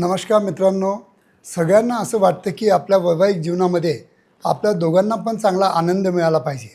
नमस्कार मित्रांनो. सगळ्यांना असं वाटतं की आपल्या वैवाहिक जीवनामध्ये आपल्या दोघांना पण चांगला आनंद मिळाला पाहिजे.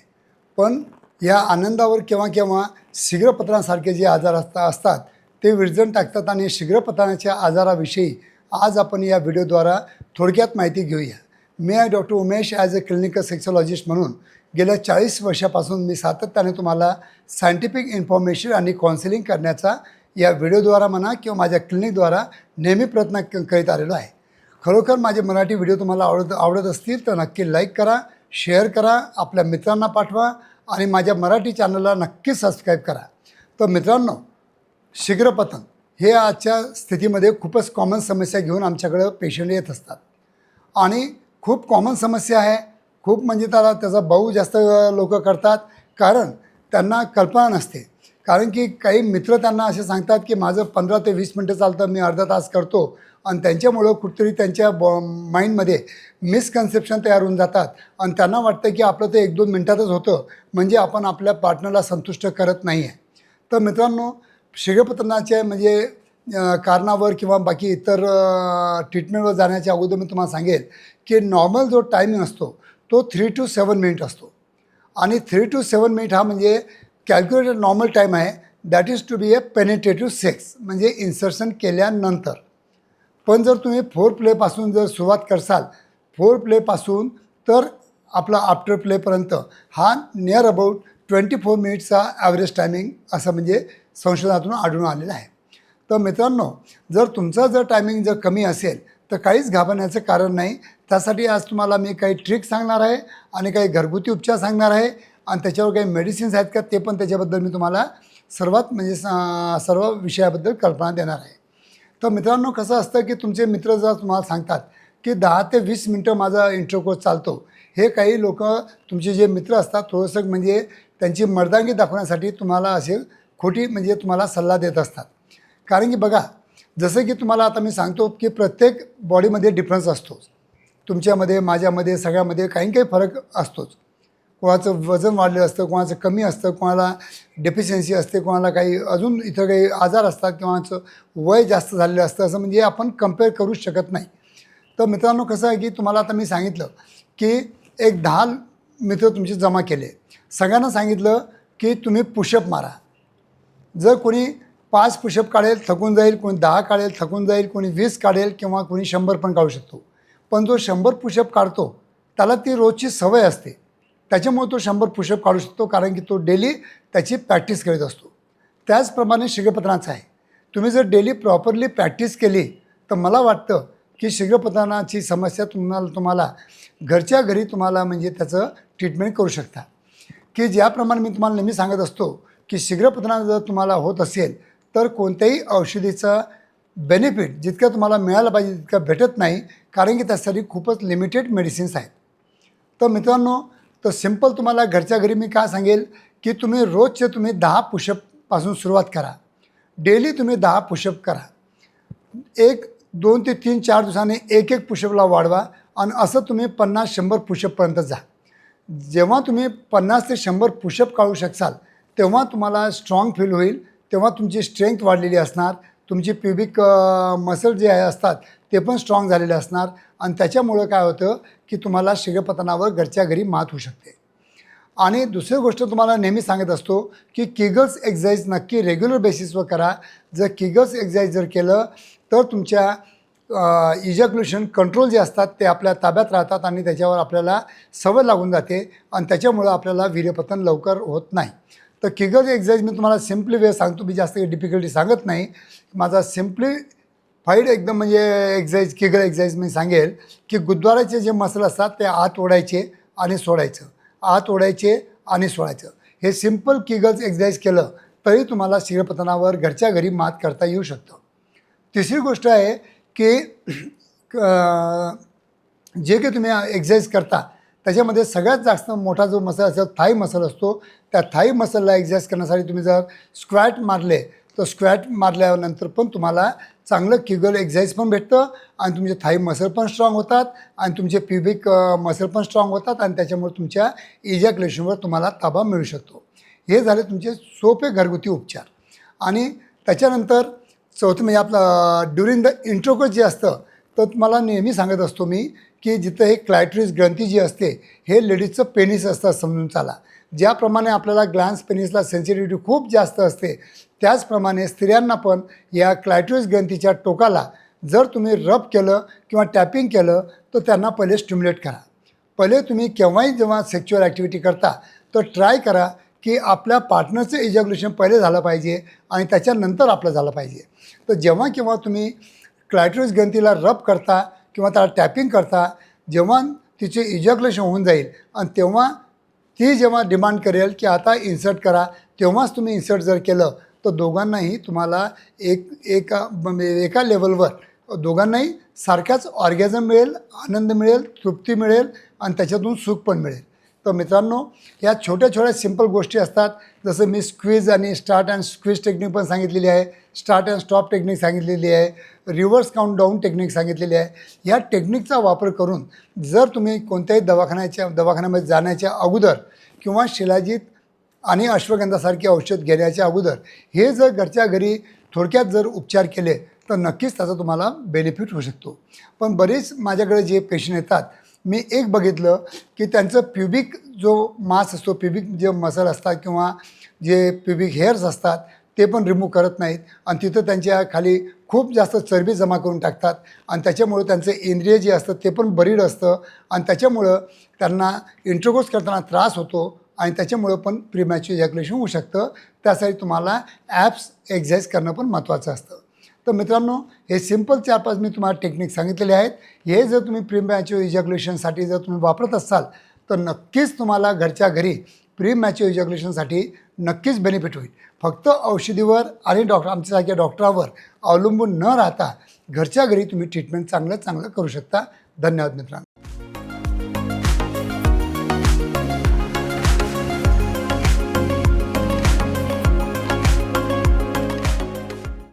पण या आनंदावर केव्हा केव्हा शीघ्रपत्रांसारखे जे आजार असता असतात ते विरजण टाकतात आणि शीघ्रपत्रांच्या आजाराविषयी आज आपण या व्हिडिओद्वारा थोडक्यात माहिती घेऊया. मी आहे doctor Umesh as a clinical sexologist म्हणून गेल्या चाळीस वर्षापासून मी सातत्याने तुम्हाला सायंटिफिक इन्फॉर्मेशन आणि काउन्सिलिंग करण्याचा या व्हिडिओद्वारा म्हणा किंवा माझ्या क्लिनिकद्वारा नेहमी प्रयत्न क- करीत आलेलो आहे. खरोखर माझे मराठी व्हिडिओ तुम्हाला आवडत आवडत असतील तर नक्की लाईक करा शेअर करा आपल्या मित्रांना पाठवा आणि माझ्या मराठी चॅनलला नक्की सबस्क्राईब करा. तर मित्रांनो शीघ्रपतन हे आजच्या स्थितीमध्ये खूपच कॉमन समस्या घेऊन आमच्याकडं पेशंट येत असतात. आणि खूप कॉमन समस्या आहे. खूप म्हणजे त्याला त्याचा भाऊ जास्त लोक करतात. कारण त्यांना कल्पना नसते. कारण की काही मित्र त्यांना असे सांगतात की माझं पंधरा ते वीस मिनटं चालतं मी अर्धा तास करतो. आणि त्यांच्यामुळं कुठेतरी त्यांच्या बॉ माइंडमध्ये मिसकन्सेप्शन तयार होऊन जातात. आणि त्यांना वाटतं की आपलं ते एक दोन मिनटातच होतं. म्हणजे आपण आपल्या पार्टनरला संतुष्ट करत नाही आहे तर मित्रांनो शिगपतनाच्या म्हणजे कारणावर किंवा बाकी इतर ट्रीटमेंटवर जाण्याच्या अगोदर मी तुम्हाला सांगेल की नॉर्मल जो टायमिंग असतो तो थ्री टू सेवन मिनिट असतो. आणि थ्री टू सेवन मिनिट हा म्हणजे कॅल्क्युलेटेड नॉर्मल टाईम आहे that is to be a penetrative sex म्हणजे इन्सर्शन केल्यानंतर. पण जर तुम्ही फोर प्लेपासून जर सुरुवात करसाल फोर प्लेपासून तर आपला आफ्टर प्लेपर्यंत हा नियर अबाउट ट्वेंटी फोर मिनिट्सचा ॲव्हरेज टायमिंग असं म्हणजे संशोधनातून आढळून आलेलं आहे. तर मित्रांनो जर तुमचा जर टायमिंग जर कमी असेल तर काहीच घाबरण्याचं कारण नाही. त्यासाठी आज तुम्हाला मी काही ट्रिक सांगणार आहे आणि काही घरगुती उपचार सांगणार आहे. आणि त्याच्यावर काही मेडिसिन्स आहेत का ते पण त्याच्याबद्दल मी तुम्हाला सर्वात म्हणजे सर्व विषयाबद्दल कल्पना देणार आहे. तर मित्रांनो कसं असतं की तुमचे मित्र जर तुम्हाला सांगतात की दहा ते वीस मिनटं माझा इंटरकोर्स चालतो हे काही लोक तुमचे जे मित्र असतात थोडंसं म्हणजे त्यांची मर्दांगी दाखवण्यासाठी तुम्हाला असे खोटी म्हणजे तुम्हाला सल्ला देत असतात. कारण की बघा जसं की तुम्हाला आता मी सांगतो की प्रत्येक बॉडीमध्ये डिफरन्स असतोच. तुमच्यामध्ये माझ्यामध्ये सगळ्यामध्ये काही काही फरक असतोच. कोणाचं वजन वाढलेलं असतं कोणाचं कमी असतं कोणाला डेफिशियन्सी असते कोणाला काही अजून इथं काही आजार असतात कोणाचं वय जास्त झालेलं असतं असं म्हणजे आपण कंपेअर करूच शकत नाही. तर मित्रांनो कसं आहे की तुम्हाला आता मी सांगितलं की एक दहा मित्र तुमचे जमा केले. सगळ्यांना सांगितलं की तुम्ही पुशअप मारा. जर कोणी पाच पुशअप काढेल थकून जाईल कोणी दहा काढेल थकून जाईल कोणी वीस काढेल किंवा कोणी शंभर पण काढू शकतो. पण जो शंभर पुशअप काढतो त्याला ती रोजची सवय असते. त्याच्यामुळे तो शंभर पुषअप काढू शकतो कारण की तो डेली त्याची प्रॅक्टिस करीत असतो. त्याचप्रमाणे शीघ्रपतनाचं आहे. तुम्ही जर डेली प्रॉपरली प्रॅक्टिस केली तर मला वाटतं की शीघ्रपतनाची समस्या तुम्हाला तुम्हाला घरच्या घरी तुम्हाला म्हणजे त्याचं ट्रीटमेंट करू शकता. की ज्याप्रमाणे मी तुम्हाला नेहमी सांगत असतो की शीघ्रपतना जर तुम्हाला होत असेल तर कोणत्याही औषधीचा बेनिफिट जितकं तुम्हाला मिळालं पाहिजे तितकं भेटत नाही कारण की त्यासाठी खूपच लिमिटेड मेडिसिन्स आहेत. तर मित्रांनो तर सिंपल तुम्हाला घरच्या घरी मी काय सांगेल की तुम्ही रोजचे तुम्ही दहा पुशअपपासून सुरुवात करा. डेली तुम्ही दहा पुशअप करा. एक दोन ते तीन चार दिवसांनी एक एक पुशअपला वाढवा आणि असं तुम्ही पन्नास शंभर पुशअपपर्यंत जा. जेव्हा तुम्ही पन्नास ते शंभर पुशअप काढू शकाल तेव्हा तुम्हाला स्ट्रॉंग फील होईल तेव्हा तुमची स्ट्रेंथ वाढलेली असणार तुमची प्युबिक मसल जे आहे असतात ते पण स्ट्रॉंग झालेले असणार. आणि त्याच्यामुळं काय होतं की तुम्हाला शीघ्रपतनावर घरच्या घरी मात होऊ शकते. आणि दुसरी गोष्ट तुम्हाला नेहमी सांगत असतो की किगल्स एक्झाईज नक्की रेग्युलर बेसिसवर करा. जर किगल्स एक्झाईज जर केलं तर तुमच्या इजॅक्युलेशन कंट्रोल जे असतात ते आपल्या ताब्यात राहतात आणि त्याच्यावर आपल्याला सवय लागून जाते आणि त्याच्यामुळं आपल्याला वीर्यपतन लवकर होत नाही. तर किगल्स एक्झाईज मी तुम्हाला सिम्पली वे सांगतो. मी जास्त काही डिफिकल्टी सांगत नाही. माझा सिम्पली फाईड एकदम म्हणजे एक्झाईज किगल एक्झाईज मी सांगेल की गुरुद्वाराचे जे मसल असतात ते आत ओढायचे आणि सोडायचं. आत ओढायचे आणि सोडायचं. हे सिंपल किगल्स एक्झाईज केलं तरी तुम्हाला शीघ्रपतनावर घरच्या घरी मात करता येऊ शकतं. तिसरी गोष्ट आहे की जे काही तुम्ही एक्झाईज करता त्याच्यामध्ये सगळ्यात जास्त मोठा जो मसल असेल थाई मसल असतो त्या थाई मसलला एक्झाईज करण्यासाठी तुम्ही जर स्क्वॅट मारले तर स्क्वॅट मारल्यानंतर पण तुम्हाला चांगलं किगल एक्झाईज पण भेटतं आणि तुमचे थाई मसल पण स्ट्रॉंग होतात आणि तुमचे प्युबिक मसल पण स्ट्रॉंग होतात आणि त्याच्यामुळे तुमच्या इजॅक्युलेशनवर तुम्हाला ताबा मिळू शकतो. हे झाले तुमचे सोपे घरगुती उपचार. आणि त्याच्यानंतर चौथं म्हणजे आपलं ड्युरिंग द इंट्रोकोज जे असतं तर तुम्हाला नेहमी सांगत असतो मी की जिथं हे क्लायट्रिस ग्रंथी जी असते हे लेडीजचं पेनिस असतं समजून चाला. ज्याप्रमाणे आपल्याला ग्लॅन्स पेनिसला सेन्सिटिव्हिटी खूप जास्त असते त्याचप्रमाणे स्त्रियांना पण या क्लायट्रिस ग्रंथीच्या टोकाला जर तुम्ही रब केलं किंवा टॅपिंग केलं तर त्यांना पहिले स्टिम्युलेट करा. पहिले तुम्ही केव्हाही जेव्हा सेक्च्युअल ॲक्टिव्हिटी करता तर ट्राय करा की आपल्या पार्टनरचं इजॅग्युलेशन पहिले झालं पाहिजे आणि त्याच्यानंतर आपलं झालं पाहिजे. तर जेव्हा केव्हा तुम्ही क्लायट्रिस ग्रंथीला रब करता किंवा त्याला टॅपिंग करता जेव्हा तिचे इजॅग्युलेशन होऊन जाईल आणि तेव्हा ती जेव्हा डिमांड करेल की आता इन्सर्ट करा तेव्हाच तुम्ही इन्सर्ट जर केलं तर दोघांनाही तुम्हाला एक म्हणजे एका एका लेवलवर दोघांनाही सारख्याच ऑर्गॅझम मिळेल आनंद मिळेल तृप्ती मिळेल आणि त्याच्यातून सुख पण मिळेल. तर मित्रांनो या छोट्या छोट्या सिंपल गोष्टी असतात. जसं मी स्क्वीज आणि स्टार्ट अँड स्क्वीज टेक्निक पण सांगितलेली आहे. स्टार्ट अँड स्टॉप टेक्निक सांगितलेली आहे. रिव्हर्स काउंट डाऊन टेक्निक सांगितलेली आहे. या टेक्निकचा वापर करून जर तुम्ही कोणत्याही दवाखान्याच्या दवाखान्यामध्ये जाण्याच्या अगोदर किंवा शिलाजीत आणि अश्वगंधासारखे औषध घेण्याच्या अगोदर हे जर घरच्या घरी थोडक्यात जर उपचार केले तर नक्कीच त्याचा तुम्हाला बेनिफिट होऊ शकतो. पण बरेच माझ्याकडे जे पेशंट येतात मी एक बघितलं की त्यांचं प्युबिक जो मास असतो प्युबिक जे मसल असतात किंवा जे प्युबिक हेअर्स असतात ते पण रिमूव्ह करत नाहीत. आणि तिथं त्यांच्या खाली खूप जास्त चरबी जमा करून टाकतात. आणि त्याच्यामुळं त्यांचं इंद्रिय जे असतं ते पण बरीड असतं. आणि त्याच्यामुळं त्यांना इंटरकोर्स करताना त्रास होतो. आणि त्याच्यामुळं पण प्रिमॅच्युअर इजॅक्युलेशन होऊ शकतं. त्यासाठी तुम्हाला ॲप्स एक्झरसाईज करणं पण महत्त्वाचं असतं. तर मित्रांनो हे सिंपल चार पाच मी तुम्हाला टेक्निक सांगितलेले आहेत. हे जर तुम्ही प्रीमॅच्युअर इजॅग्युलेशनसाठी जर तुम्ही वापरत असाल तर नक्कीच तुम्हाला घरच्या घरी प्री मॅच्युअर इजॅग्युलेशनसाठी नक्कीच बेनिफिट होईल. फक्त औषधीवर आणि डॉक्टर आमच्यासारख्या डॉक्टरावर अवलंबून न राहता घरच्या घरी तुम्ही ट्रीटमेंट चांगलं चांगलं करू शकता. धन्यवाद मित्रांनो.